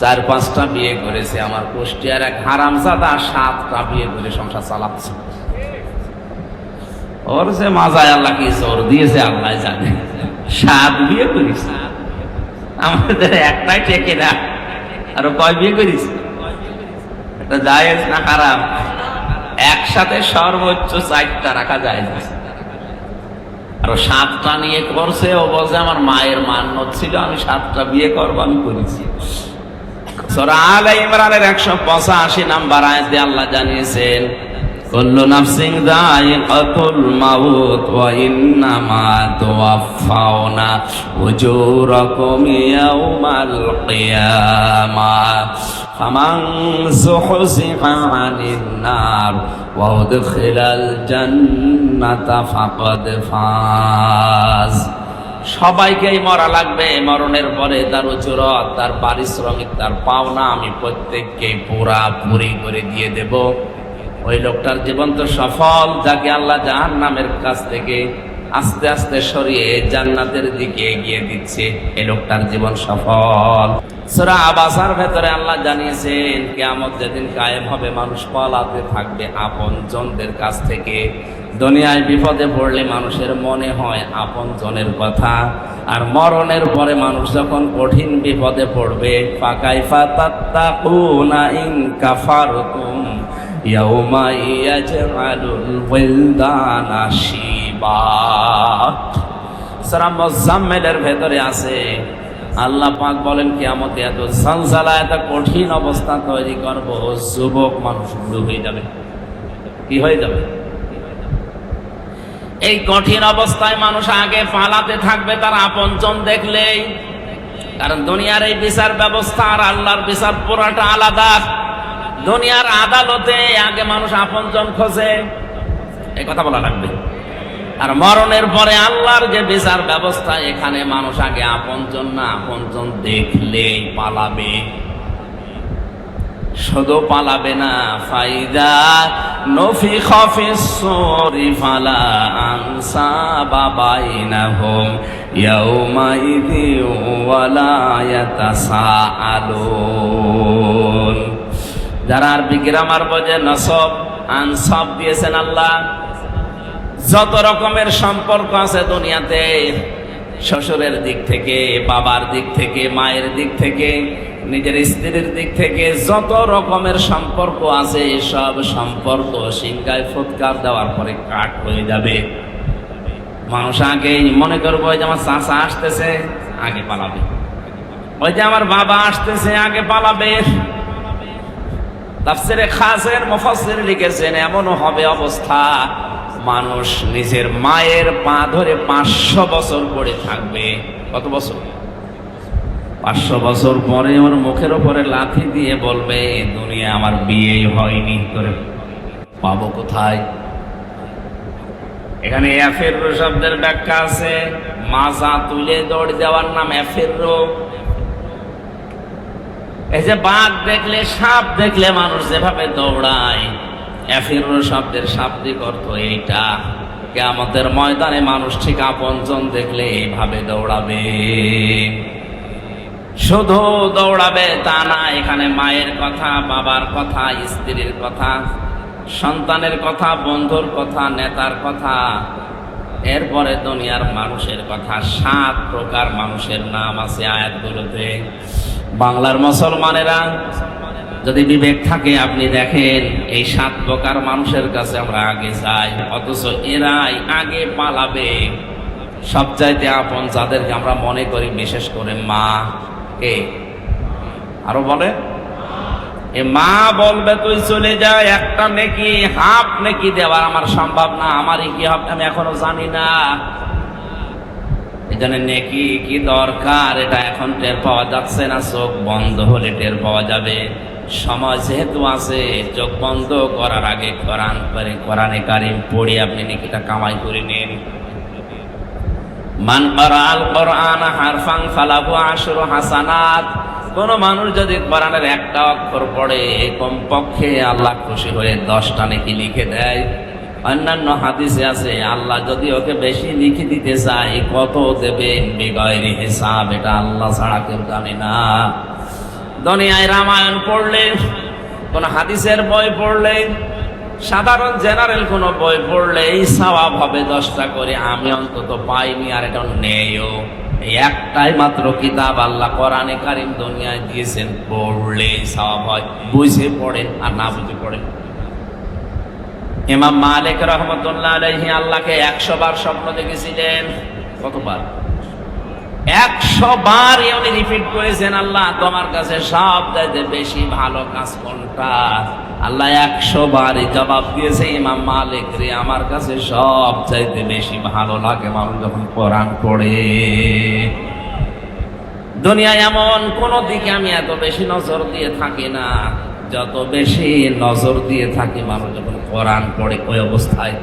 চার পাঁচটা বিয়ে করেছে আমার কুষ্টিয়ার এক হারামজাদা সাতটা বিয়ে করে সংসার চালাচ্ছে। ওর যে মাজায় আল্লাহ কি জোর দিয়েছে আল্লাহ জানে। সাত বিয়ে করিস। আমাদের একটাই টেকে না। আর কয় বিয়ে করিস? এটা জায়েজ না খারাপ একসাথে সর্বোচ্চ চারটা রাখা যায় আর সাতটা নিয়ে করছে, ও বলছে আমার মায়ের মান্য ছিল, আমি সাতটা বিয়ে করব, আমি করেছি। সূরা আলে ইমরানের 185 নাম্বার আয়াতে আল্লাহ জানিয়েছেন, কুল্লু নাফসিন যায়িকাতুল মাউত ওয়া ইন্নামা তুওয়াফাউনা উজুরাকুম ইয়াউমাল কিয়ামাহ ফামান যুহজিহা আনিন নার ওয়া উদখিলাল জান্নাতা ফাকাদ ফাজ। সবাইকেই মরা লাগবে, মরণের পরে তার উচুরত তার পারিশ্রমিক, তার পাওনা আমি প্রত্যেককেই পুরা পুরি করে দিয়ে দেব। ওই লোকটার জীবন তো সফল, যাকে আল্লাহ জাহান নামের কাছ থেকে আস্তে আস্তে সরিয়ে জান্নাতের দিকে এগিয়ে দিচ্ছে এই লোকটার জীবন সফল। সুরা আবাসার ভেতরে আল্লাহ জানিয়েছেন, কেয়ামত যেদিন কায়েম হবে, মানুষ পালাতে থাকবে আপন জনদের কাছ থেকে। দুনিয়ায় বিপদে পড়লে মানুষের মনে হয় আপন জনের কথা। আর মরণের পরে মানুষ যখন কঠিন বিপদে পড়বে ইন কাফারতুম, ইয়াউমা ইয়াজআলুল ওয়ালদানা শিবা সূরা মুজাম্মিলের ভেতরে আছে। আল্লাহ পাক বলেন, কিয়ামতে এত সালসালা এত কঠিন অবস্থা তৈরি করব, যুবক মানুষ হয়ে যাবে। কি হয়ে যাবে? এই কঠিন অবস্থায় মানুষ আগে পালাতে থাকবে, তার আপনজন দেখলেই। কারণ দুনিয়ার এই বিচার ব্যবস্থা আর আল্লাহর বিচার পুরাটা আলাদা। দুনিয়ার আদালতে আগে মানুষ আপনজন খোঁজে। এই কথা বলা লাগবে। আর মরণের পরে আল্লাহর যে বিচার ব্যবস্থা, এখানে মানুষ আগে আপনজন না আপনজন দেখলেই পালাবে। শুধু পালাবে না, ফাইদা নফি খফিসরি ফালা আনসা বাবাইনাহুম ইয়াউমাইদি ওয়ালা ইয়াতাসাআলুন। যারা আরবি গ্রামার বোঝে নসব, আনসব দিয়েছেন আল্লাহ যত রকমের সম্পর্ক আছে দুনিয়াতে, শ্বশুরের দিক থেকে, বাবার দিক থেকে, মায়ের দিক থেকে, নিজের স্ত্রীর দিক থেকে, যত রকমের সম্পর্ক আছে, সব সম্পর্ক সিংগায় ফুৎকার দেওয়ার পরে কাট হয়ে যাবে। মানুষ আগে মনে করব যে আমার চাষা আসতেছে, আগে পালাবে। ওই যে আমার বাবা আসতেছে, আগে পালাবে। তাফসিরে খাসের মুফাসসির লিখেছেন, এমনও হবে অবস্থা মানুষ নিজের মায়ের পা ধরে পাঁচশো বছর পড়ে থাকবে। কত বছর? পাঁচশো বছর পরে ওর মুখের ওপরে লাথি দিয়ে বলবে, দুনিয়া আমার বিয়েই হয়নি করে পাবো কোথায়? এখানে এফেরো শব্দের ব্যাখ্যা আছে, মাজা তুলে দৌড় দেওয়ার নাম এফেরো। এই যে বাঘ দেখলে সাপ দেখলে মানুষ যেভাবে দৌড়ায় এফিরো শব্দের শাব্দিক অর্থ এইটা। কেয়ামতের ময়দানে মানুষ ঠিক আপনজন দেখলে এইভাবে দৌড়াবে। শুধু দৌড়াবে তা না, এখানে মায়ের কথা, বাবার কথা, স্ত্রীর কথা, সন্তানের কথা, বন্ধুর কথা, নেতার কথা, এরপরে দুনিয়ার মানুষের কথা, সাত প্রকার মানুষের নাম আছে আয়াতগুলোতে। বাংলার মুসলমানেরা যদি বিবেক থাকে, আপনি দেখেন এই সাত প্রকার মানুষের কাছে আমরা আগে যাই, অথচ এরাই আগে পালাবে। সবচাইতে আপন যাদেরকে আমরা মনে করি, বিশেষ করে মা। কে? আরও বলে এ মা বলবে, তুই চলে যা, একটা নেকি, হাফ নেকি দেওয়ার আমার সম্ভব না। আমারই কি হবে, আমি এখনও জানি না। জন্য নেকি কি দরকার? এটা এখন টের পাওয়া যাচ্ছে না, চোখ বন্ধ হলে টের পাওয়া যাবে। সময় যেহেতু আছে, চোখ বন্ধ করার আগে কোরআন করে কোরআনে কারিম পড়ে আপনি নেকিটা কামাই করে নিন। মান আল কোরআন হারফাং ফালাবু আশরু হাসানাত। কোন মানুষ যদি কোরআনের একটা অক্ষর পড়ে, কমপক্ষে আল্লাহ খুশি হয়ে দশটা নেকি লিখে দেয়। অন্যান্য হাদিসে আছে, আল্লাহ যদি ওকে বেশি লিখে দিতে চায়, কত দেবেন বেগয়রি হিসাব, এটা আল্লাহ ছাড়া কেউ জানে না। দুনিয়ায় রামায়ণ পড়লে, কোন হাদিসের বই পড়লে, সাধারণ জেনারেল কোন বই পড়লে এই সওয়াব হবে দশটা করে, আমি অন্তত পাইনি আর এটা নেইও। এই একটাই মাত্র কিতাব আল্লাহ কোরআনে কারিম দুনিয়ায় দিয়েছেন পড়লে সওয়াব হয়। বুঝে পড়েন আর না বুঝে পড়েন। ইমাম মালিক রহমতুল্লাহ আলাইহি আল্লাহকে একশো বার স্বপ্ন দেখেছিলেন, কতবার? একশো বার উনি রিপিট করেছেন, আল্লাহ, তোমার কাছে সব চাইতে বেশি ভালো কাজ কোনটা? আল্লাহ একশো বারই জবাব দিয়েছে, ইমাম মালিক রে, আমার কাছে সব চাইতে বেশি ভালো লাগে। মানুষ যখন কোরআন পড়ে, দুনিয়ায় এমন কোন দিকে আমি এত বেশি নজর দিয়ে থাকি না। যত বেশি নজর দিয়ে থাকি মানুষ যখন কোরআন পড়ে, ওই অবস্থায়